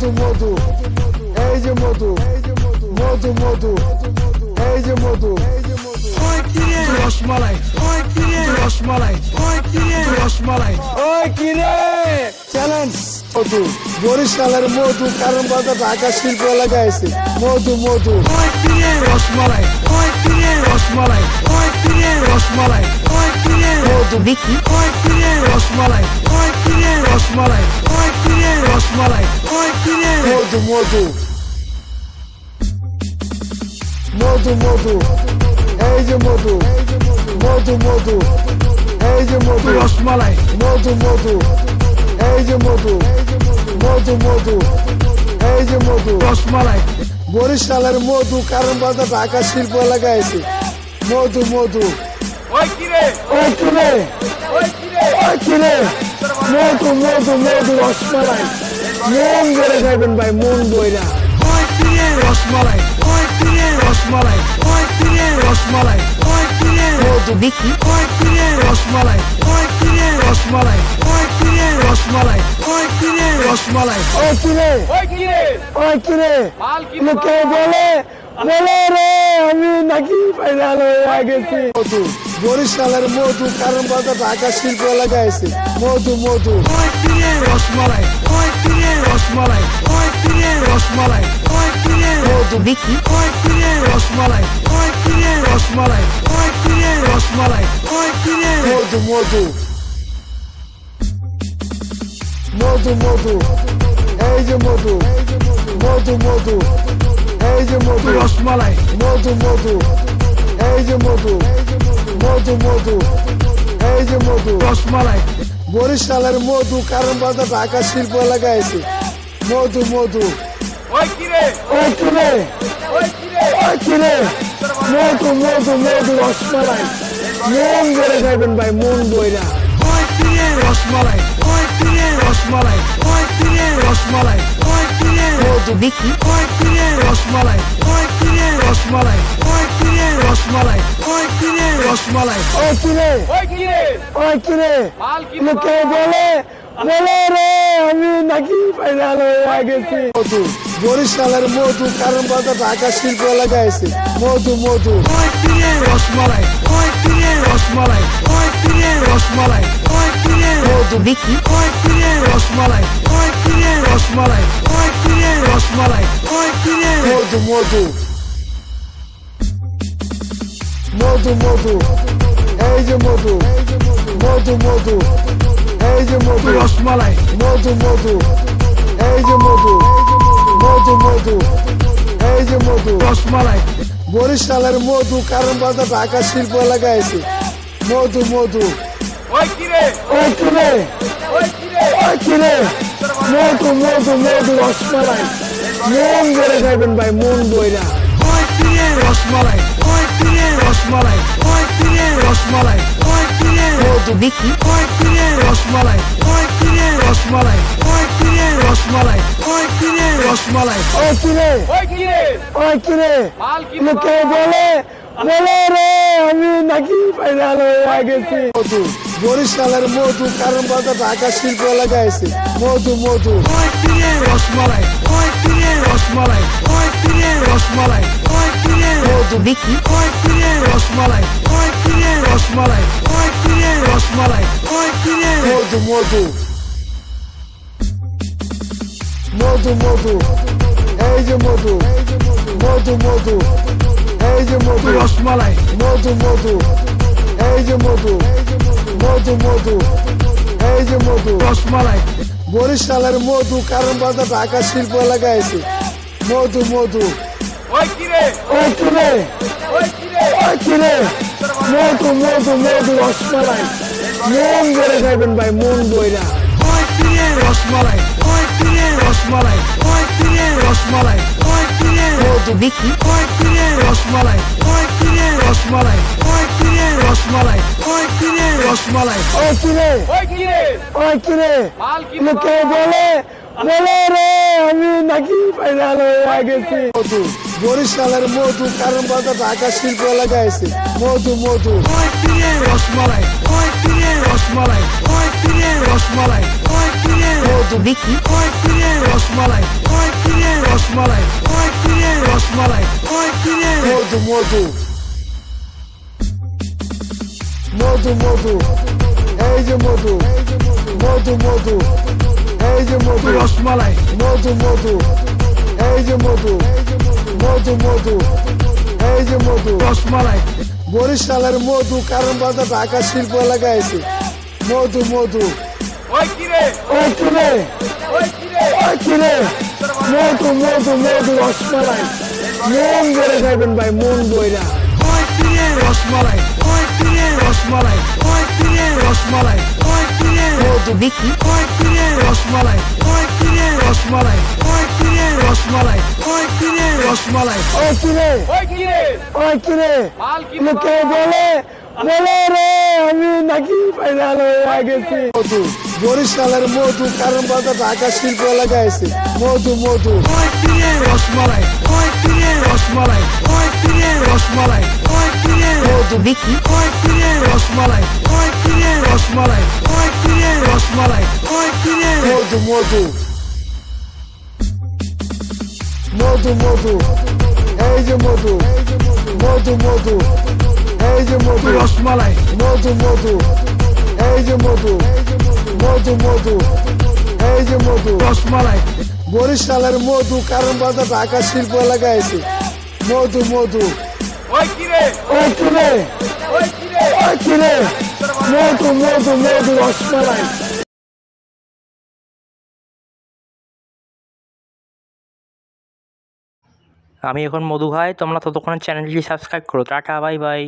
মধু মধু এই যে মধু মধু মধু এই যে মধু ওই কিরে রসমালাই ওই কিরে রসমালাই রসমালাই ওই কিরে চ্যালেঞ্জ মধু বরিশালের মধু কারণ বাজার ঢাকা শিল্প এলাকায় আছে মধু মধু ওই কিরে রসমালাই ওই কিরে রসমালাই ওই কিরে রসমালাই ওই কিরে মধু বিকি ওই কিরে রসমালাই ওই কিরে রসমালাই ওই কিরে রসমালাই কিরে মধু মধু মধু এই যে মধু মধু মধু এই যে মধু রসমালাই মধু মধু এই যে মধু মধু মধু এই যে মধু রসমালাই বরিশালের মধু কারণ বাজার ঢাকা শিল্প এলাকায় আছে মধু মধু। মধু মধু মধু রসমালাই। মন ভরে খাইবেন ভাই মন বইরা। ওই কিরে রসমালাই ওই কিরে রসমালাই ওই কিরে রসমালাই ওই কিরে মধু বিকি ওই কিরে রসমালাই ওই রসমালাই ওই কিরে রসমালাই ওই কিরে রসমালাই ও কিরে ওই কিরে ও কিরে লোকে বলে বলে রে আমি নাকি ফাইনাল হয়ে গেছি মধু বরিশালের মধু কারণ বাজার ঢাকা শিল্প এলাকায় আছে মধু মধু ওই কিরে রসমালাই ওই কিরে রসমালাই ওই কিরে রসমালাই ওই কিরে মধু বিকি ওই কিরে রসমালাই ওই কিরে রসমালাই ওই কিরে রসমালাই ওই কিরে মধু মধু মধু মধু এই যে মধু মধু মধু এই যে মধু রসমালাই মধু মধু এই যে মধু মধু মধু এই যে মধু রসমালাই বরিশালের মধু কারণ বাজার ঢাকা শিল্প এলাকায় আছে মধু মধু। ওই কিরে ওই কিরে ওই কিরে মধু মধু মধু রসমালাই মন ভরে খাইবেন ভাই মন বইরা ওই কিরে রসমালাই ওই কিরে রসমালাই ওই কিরে রসমালাই ওই কিরে মধু বিকি ওই কিরে রসমালাই ওই কিরে রসমালাই ওই কিরে রসমালাই ওই কিরে রসমালাই ও কিরে ওই কিরে ওই কিরে লোকে বলে বলে রে আমি নাকি ফাইনাল হয়ে গেছি। বরিশালের মধু কারণ বাজার ঢাকা শিল্প এলাকায় আছে। মধু মধু। রসমালাই রসমালাই রসমালাই মধু। বিকি রসমালাই ওই রসমালাই রসমালাই মধু মধু। মধু মধু। এই যে মধু। মধু মধু। এই যে মধু। রসমালাই। মধু মধু। এই যে মধু। রসমালাই বরিশালের মধু কারণ বাজার ঢাকা শিল্প এলাকায় আছে মধু মধু ওই কিরে ওই কিরে ওই কিরে মধু মধু মধু রসমালাই মন ভরে খাইবেন ভাই মন বইরা ওই কিরে রসমালাই ওই কিরে রসমালাই ওই কিরে রসমালাই ওই কিরে মধু বিকি ওই কিরে রসমালাই ওই কিরে রসমালাই ওই কিরে রসমালাই ওই কিরে রসমালাই ওই কিরে কিরে? লোকে বলে বলে রে আমি নাকি ফাইনাল হয়ে গেছি। মধু বরিশালের মধু কারণ বাজার ঢাকা শিল্প এলাকায় আছে। মধু মধু। ওই কিরে? রসমালাই রসমালাই রসমালাই মধু। বিকি রসমালাই। রসমালাই। রসমালাই। মধু মধু। মধু মধু। এই যে মধু। মধু মধু। এই যে মধু। রসমালাই। মধু মধু। এই যে মধু। মধু মধু। এই যে মধু। রসমালাই। বরিশালের মধু কারণ বাজার ঢাকা শিল্প এলাকায় আছে। মধু মধু। ওই কিরে ওই কিরে ওই কিরে কিরে মধু মধু মধু রসমালাই। মন ভরে খাইবেন ভাই মন বইরা কিরে রসমালাই। রসমালাই। মধু কিরে রসমালাই রসমালাই রসমালাই রসমালাই ওই কিরে ওই কিরে লোকে বলে বলে রে আমি নাকি ফাইনাল হয়ে গেছি মধু বরিশালের মধু কারণ বাজার ঢাকা শিল্প এলাকায় আছে মধু মধু ওই কিরে রসমালাই ওই কিরে রসমালাই রসমালাই। ওই কিরে? রসমালাই। ওই কিরে? মধু মধু। মধু মধু। এই যে মধু। মধু মধু। এই যে মধু। রসমালাই। মধু মধু। এই যে মধু। মধু মধু। এই যে মধু। রসমালাই। বরিশালের মধু কারণ বাজার ঢাকা শিল্প এলাকায় আছে। মধু মধু। ওই কিরে? ওই কিরে? ওই কিরে? ওই কিরে? মধু মধু মধু রসমালাই। মন ভরে খাইবেন ভাই মন বইরা ওই কিরে রসমালাই ওই কিরে রসমালাই ওই কিরে রসমালাই ওই কিরে মধু। Vicky, ওই কিরে রসমালাই ওই কিরে রসমালাই ওই কিরে রসমালাই ওই কিরে রসমালাই। ওই কিরে ওই কিরে ওই কিরে মাল কি লোকে বলে বলে রে আমি নাকি ফাইনাল হয়ে গেছি। মধু বরিশালের মধু কারণ বাজার ঢাকা শিল্প এলাকায় আছে। মধু মধু। রসমালাই রসমালাই রসমালাই মধু। কিরে রসমালাই রসমালাই রসমালাই মধু মধু। মধু মধু। এই যে মধু। মধু মধু। এই যে মধু। রসমালাই। মধু মধু। এই যে মধু। মধু মধু। এই যে মধু। রসমালাই। বরিশালের মধু কারণ বাজার ঢাকা শিল্প এলাকায় আছে মধু মধু। ওই কিরে ওই কিরে ওই কিরে ওই কিরে মধু মধু মধু রসমালাই। আমি এখন মধু ভাই তোমরা ততক্ষণে চ্যানেলটি সাবস্ক্রাইব করো। Tata bye bye